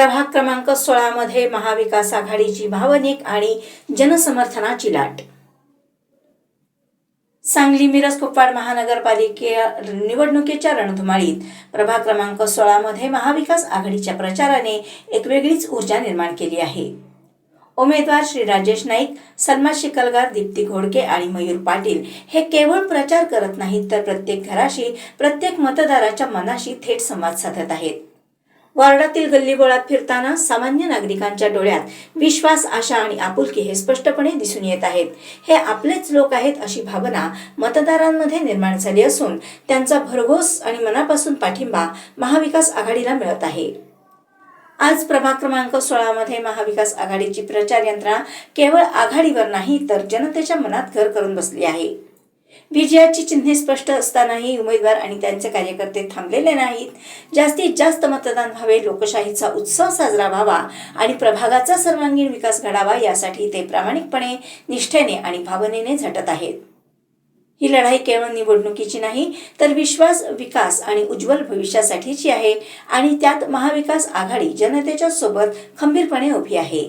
प्रभाग क्रमांक सोळामध्ये महाविकास आघाडीची भावनिक आणि जनसमर्थनाची लाट. सांगली मिरज कुपवाड महानगरपालिके निवडणुकीच्या रणधुमाळीत प्रभाग क्रमांक सोळामध्ये महाविकास आघाडीच्या प्रचाराने एक वेगळीच ऊर्जा निर्माण केली आहे. उमेदवार श्री राजेश नाईक सलमा शिकलगार दीप्ती घोडके आणि मयूर पाटील हे केवळ प्रचार करत नाहीत तर प्रत्येक घराशी प्रत्येक मतदाराच्या मनाशी थेट संवाद साधत आहेत. वार्डातील गल्लीबोळात फिरताना सामान्य नागरिकांच्या डोळ्यात विश्वास आशा आणि आपुलकी हे स्पष्टपणे दिसून येत आहेत. हे आपलेच लोक आहेत अशी भावना मतदारांमध्ये निर्माण झाली असून त्यांचा भरघोस आणि मनापासून पाठिंबा महाविकास आघाडीला मिळत आहे. आज प्रभाग क्रमांक सोळामध्ये महाविकास आघाडीची प्रचार यंत्रणा केवळ आघाडीवर नाही तर जनतेच्या मनात घर करून बसली आहे. विजयाची चिन्हे स्पष्ट असतानाही उमेदवार आणि त्यांचे कार्यकर्ते थांबलेले नाहीत. जास्तीत जास्त मतदान व्हावे लोकशाहीचा उत्सव साजरा व्हावा आणि प्रभागाचा सर्वांगीण विकास घडावा यासाठी ते प्रामाणिकपणे निष्ठेने आणि भावनेने झटत आहेत. ही लढाई केवळ निवडणुकीची नाही तर विश्वास विकास आणि उज्ज्वल भविष्यासाठीची आहे आणि त्यात महाविकास आघाडी जनतेच्या सोबत खंबीरपणे उभी आहे.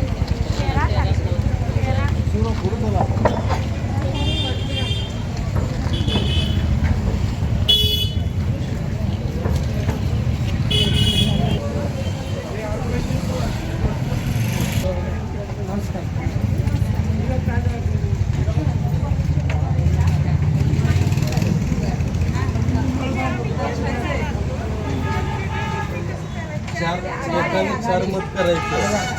चार लोकांनी चार मत करायचं.